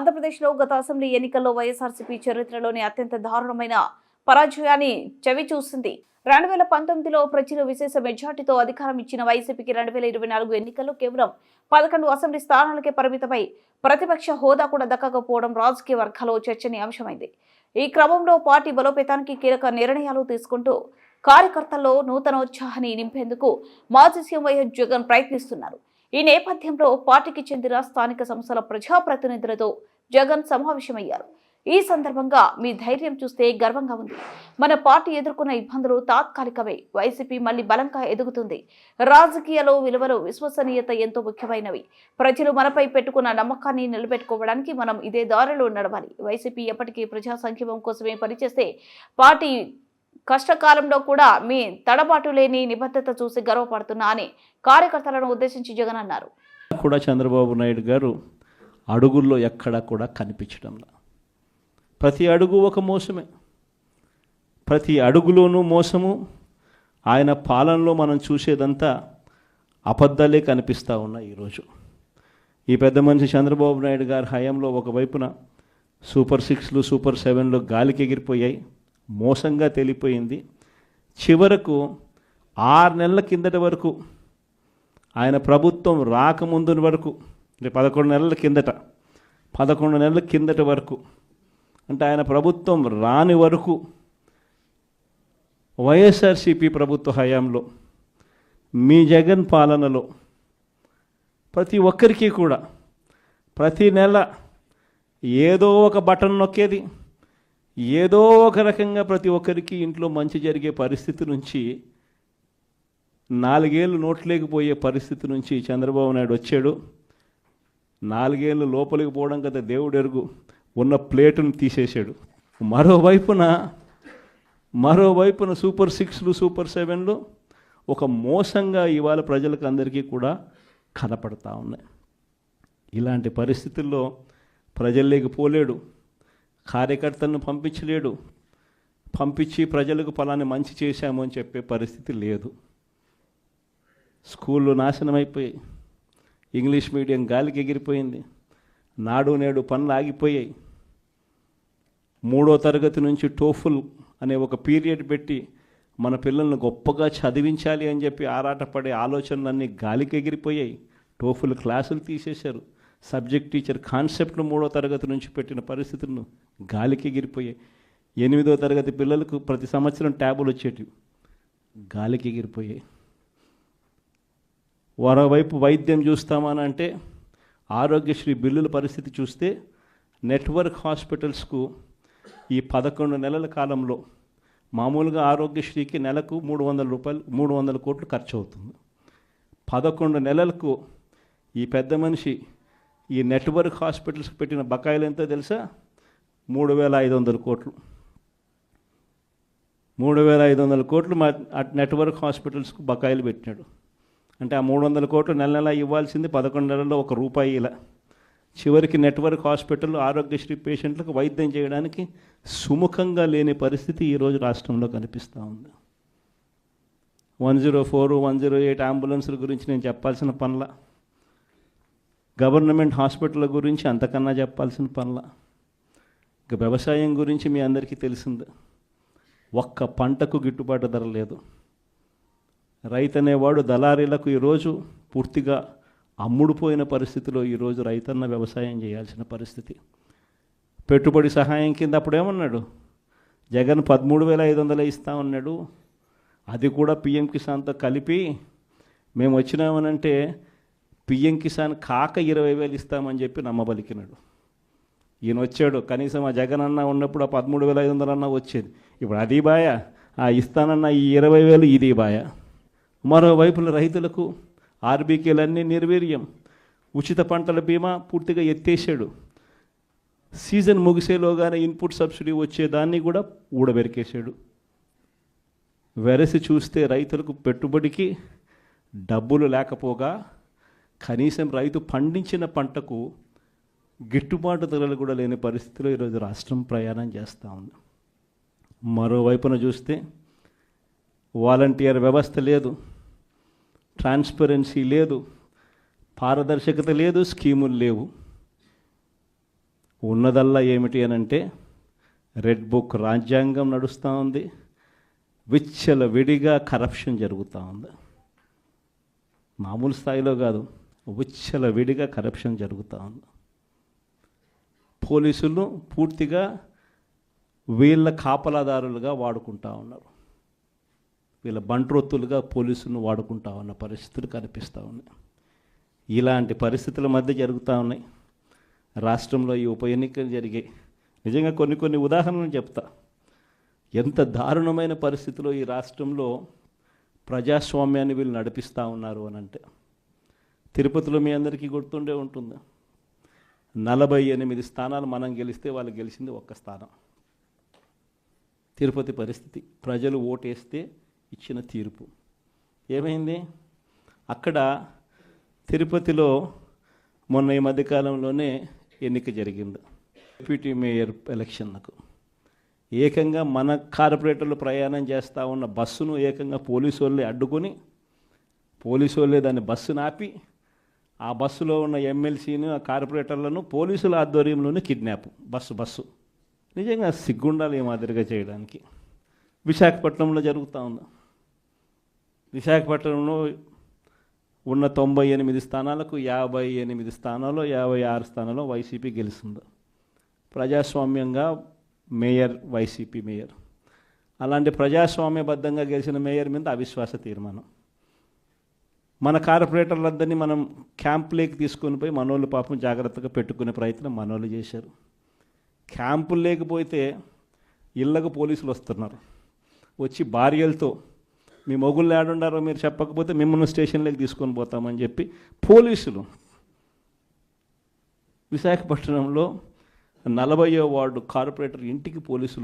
ఆంధ్రప్రదేశ్లో గత అసెంబ్లీ ఎన్నికల్లో వైఎస్ఆర్సీపీ చరిత్రలోని అత్యంత దారుణమైన పరాజయాన్ని చవి చూసింది. రెండు వేల పంతొమ్మిదిలో ప్రజలు విశేష మెజార్టీతో అధికారం ఇచ్చిన వైసీపీకి రెండు వేల ఇరవై నాలుగు ఎన్నికల్లో కేవలం పదకొండు అసెంబ్లీ స్థానాలకే పరిమితమై ప్రతిపక్ష హోదా కూడా దక్కకపోవడం రాజకీయ వర్గాల్లో చర్చనీయాంశమైంది. ఈ క్రమంలో పార్టీ బలోపేతానికి కీలక నిర్ణయాలు తీసుకుంటూ కార్యకర్తల్లో నూతనోత్సాహాన్ని నింపేందుకు మాజీ సీఎం వైఎస్ జగన్ ప్రయత్నిస్తున్నారు. ఈ నేపథ్యంలో పార్టీకి చెందిన స్థానిక సంస్థల ప్రజాప్రతినిధులతో జగన్ సమావేశమయ్యారు. ఈ సందర్భంగా మీ ధైర్యం చూస్తే గర్వంగా ఉంది. మన పార్టీ ఎదుర్కొన్న ఇబ్బందులు తాత్కాలికమే. వైసీపీ మళ్ళీ బలంగా ఎదుగుతుంది. రాజకీయాలు విలువలు విశ్వసనీయత ఎంతో ముఖ్యమైనవి. ప్రజలు మనపై పెట్టుకున్న నమ్మకాన్ని నిలబెట్టుకోవడానికి మనం ఇదే దారిలో నడవాలి. వైసీపీ ఎప్పటికీ ప్రజా సంక్షేమం కోసమే పనిచేస్తే పార్టీ కష్టకాలంలో కూడా మీ తడబాటు లేని నిబద్ధత చూసి గర్వపడుతున్నా అని కార్యకర్తలను ఉద్దేశించి జగన్ అన్నారు. కూడా చంద్రబాబు నాయుడు గారు అడుగుల్లో ఎక్కడా కూడా కనిపించడంలా ప్రతి అడుగు ఒక మోసమే. ప్రతి అడుగులోనూ మోసము. ఆయన పాలనలో మనం చూసేదంతా అబద్ధాలే కనిపిస్తూ ఉన్నాయి ఈరోజు ఈ పెద్ద మనిషి చంద్రబాబు నాయుడు గారి హయాంలో ఒకవైపున సూపర్ సిక్స్లు సూపర్ సెవెన్లు గాలికి ఎగిరిపోయాయి. మోసంగా తెలిపోయింది. చివరకు ఆరు నెలల కిందటి వరకు ఆయన ప్రభుత్వం రాకముందు వరకు అంటే పదకొండు నెలల కిందట పదకొండు నెలల కిందట వరకు అంటే ఆయన ప్రభుత్వం రాని వరకు వైఎస్ఆర్సిపి ప్రభుత్వ హయాంలో మీ జగన్ పాలనలో ప్రతి ఒక్కరికి కూడా ప్రతి నెల ఏదో ఒక బటన్ నొక్కేది. ఏదో ఒక రకంగా ప్రతి ఒక్కరికి ఇంట్లో మంచి జరిగే పరిస్థితి నుంచి నాలుగేళ్ళు నోట్లేకపోయే పరిస్థితి నుంచి చంద్రబాబు నాయుడు వచ్చాడు. నాలుగేళ్ళు లోపలికి పోవడం కదా దేవుడు ఎరుగు. ఉన్న ప్లేటును తీసేశాడు. మరోవైపున మరోవైపున సూపర్ సిక్స్లు సూపర్ సెవెన్లు ఒక మోసంగా ఇవాళ ప్రజలకు అందరికీ కూడా కనపడతా ఉన్నాయి. ఇలాంటి పరిస్థితుల్లో ప్రజల్లోకి పోలేడు. కార్యకర్తలను పంపించలేడు. పంపించి ప్రజలకు ఫలాన్ని మంచి చేశాము అని చెప్పే పరిస్థితి లేదు. స్కూళ్ళు నాశనం అయిపోయాయి. ఇంగ్లీష్ మీడియం గాలికి ఎగిరిపోయింది. నాడు నేడు పనులు ఆగిపోయాయి. మూడో తరగతి నుంచి టోఫుల్ అనే ఒక పీరియడ్ పెట్టి మన పిల్లల్ని గొప్పగా చదివించాలి అని చెప్పి ఆరాటపడే ఆలోచనలన్నీ గాలికి ఎగిరిపోయాయి. టోఫుల్ క్లాసులు తీసేశారు. సబ్జెక్ట్ టీచర్ కాన్సెప్ట్ను మూడో తరగతి నుంచి పెట్టిన పరిస్థితులను గాలికి ఎగిరిపోయాయి. ఎనిమిదో తరగతి పిల్లలకు ప్రతి సంవత్సరం ట్యాబులు వచ్చేటివి. గాలికి ఎగిరిపోయాయి. మరోవైపు వైద్యం చూస్తామని అంటే ఆరోగ్యశ్రీ బిల్లుల పరిస్థితి చూస్తే నెట్వర్క్ హాస్పిటల్స్కు ఈ పదకొండు నెలల కాలంలో మామూలుగా ఆరోగ్యశ్రీకి నెలకు మూడు వందల రూపాయలు మూడు వందల కోట్లు ఖర్చు అవుతుంది. పదకొండు నెలలకు ఈ పెద్ద మనిషి ఈ నెట్వర్క్ హాస్పిటల్స్కి పెట్టిన బకాయిలు ఎంతో తెలుసా? మూడు వేల ఐదు వందల కోట్లు. మూడు వేల ఐదు వందల కోట్లు మా నెట్వర్క్ హాస్పిటల్స్కు బకాయిలు పెట్టినాడు. అంటే ఆ మూడు వందల కోట్లు నెల నెల ఇవ్వాల్సింది పదకొండు నెలల్లో ఒక రూపాయి ఇలా. చివరికి నెట్వర్క్ హాస్పిటల్ ఆరోగ్యశ్రీ పేషెంట్లకు వైద్యం చేయడానికి సుముఖంగా లేని పరిస్థితి ఈరోజు రాష్ట్రంలో కనిపిస్తూ ఉంది. One zero four one zero eight అంబులెన్స్ల గురించి నేను చెప్పాల్సిన పనుల గవర్నమెంట్ హాస్పిటల్ గురించి అంతకన్నా చెప్పాల్సిన పనుల. ఇక వ్యవసాయం గురించి మీ అందరికీ తెలిసింది. ఒక్క పంటకు గిట్టుబాటు ధర లేదు. రైతు అనేవాడు దళారీలకు ఈరోజు పూర్తిగా అమ్ముడుపోయిన పరిస్థితిలో ఈరోజు రైతన్న వ్యవసాయం చేయాల్సిన పరిస్థితి. పెట్టుబడి సహాయం కింద అప్పుడేమన్నాడు జగన్ పదమూడు వేల ఐదు వందలు ఇస్తా ఉన్నాడు అది కూడా పిఎం కిసాన్తో కలిపి మేము వచ్చినామనంటే పిఎం కిసాన్ కాక ఇరవై వేలు ఇస్తామని చెప్పి నమ్మబలికినాడు. ఈయన వచ్చాడు కనీసం ఆ జగన్ అన్న ఉన్నప్పుడు ఆ పదమూడు వేల ఐదు వందలు అన్న వచ్చేది. ఇప్పుడు అది బాయ ఆ ఇస్తానన్న ఈ ఇరవై వేలు ఇది బాయ. మరోవైపున రైతులకు ఆర్బీకేలన్నీ నిర్వీర్యం. ఉచిత పంటల బీమా పూర్తిగా ఎత్తేసాడు సీజన్ ముగిసేలోగానే ఇన్పుట్ సబ్సిడీ వచ్చేదాన్ని కూడా ఊడబెరికేశాడు. వెరసి చూస్తే రైతులకు పెట్టుబడికి డబ్బులు లేకపోగా కనీసం రైతు పండించిన పంటకు గిట్టుబాటు ధరలు కూడా లేని పరిస్థితిలో ఈరోజు రాష్ట్రం ప్రయాణం చేస్తూ ఉంది. మరోవైపున చూస్తే వాలంటీర్ వ్యవస్థ లేదు ట్రాన్స్పరెన్సీ లేదు పారదర్శకత లేదు స్కీములు లేవు. ఉన్నదల్లా ఏమిటి అని అంటే రెడ్ బుక్ రాజ్యాంగం నడుస్తూ ఉంది విచ్చల విడిగా కరప్షన్ జరుగుతూ ఉంది. మామూలు స్థాయిలో కాదు. ఉచ్చల విడిగా కరప్షన్ జరుగుతూ ఉంది. పోలీసులు పూర్తిగా వీళ్ళ కాపలాదారులుగా వాడుకుంటా ఉన్నారు. వీళ్ళ బంట్రొత్తులుగా పోలీసులను వాడుకుంటా ఉన్న పరిస్థితులు కనిపిస్తూ ఉన్నాయి. ఇలాంటి పరిస్థితుల మధ్య జరుగుతూ ఉన్నాయి. రాష్ట్రంలో ఈ ఉప ఎన్నికలు జరిగాయి. నిజంగా కొన్ని కొన్ని ఉదాహరణలు చెప్తా. ఎంత దారుణమైన పరిస్థితిలో ఈ రాష్ట్రంలో ప్రజాస్వామ్యాన్ని వీళ్ళు నడిపిస్తూ ఉన్నారు అని అంటే తిరుపతిలో మీ అందరికీ గుర్తుండే ఉంటుంది. నలభై ఎనిమిది స్థానాలు మనం గెలిస్తే వాళ్ళు గెలిచింది ఒక్క స్థానం. తిరుపతి పరిస్థితి. ప్రజలు ఓటేస్తే ఇచ్చిన తీర్పు. ఏమైంది? అక్కడ తిరుపతిలో మొన్న ఈ మధ్యకాలంలోనే ఎన్నిక జరిగింది. డిప్యూటీ మేయర్ ఎలక్షన్లకు. ఏకంగా మన కార్పొరేటర్లు ప్రయాణం చేస్తూ ఉన్న బస్సును ఏకంగా పోలీసు వాళ్ళే అడ్డుకొని పోలీసు వాళ్ళే దాన్ని బస్సును ఆపి ఆ బస్సులో ఉన్న ఎమ్మెల్సీని ఆ కార్పొరేటర్లను పోలీసుల ఆధ్వర్యంలోనే కిడ్నాప్. Bus bus. నిజంగా సిగ్గుండాలి ఈ మాదిరిగా చేయడానికి. విశాఖపట్నంలో జరుగుతూ ఉంది. విశాఖపట్నంలో ఉన్న తొంభై ఎనిమిది స్థానాలకు యాభై ఎనిమిది స్థానాల్లో యాభై ఆరు స్థానాల్లో వైసీపీ గెలిచింది ప్రజాస్వామ్యంగా మేయర్ వైసీపీ మేయర్. అలాంటి ప్రజాస్వామ్యబద్ధంగా గెలిచిన మేయర్ మీద అవిశ్వాస తీర్మానం. మన కార్పొరేటర్లందరినీ మనం క్యాంపులేకి తీసుకొని పోయి మనోళ్ళు పాపం జాగ్రత్తగా పెట్టుకునే ప్రయత్నం మనోళ్ళు చేశారు. క్యాంపులు లేకపోతే ఇళ్ళకు పోలీసులు వస్తున్నారు. వచ్చి భార్యలతో మీ మొగుళ్ళు ఏడుండారో మీరు చెప్పకపోతే మిమ్మల్ని స్టేషన్లోకి తీసుకొని పోతామని చెప్పి పోలీసులు విశాఖపట్నంలో నలభయో వార్డు కార్పొరేటర్ ఇంటికి పోలీసులు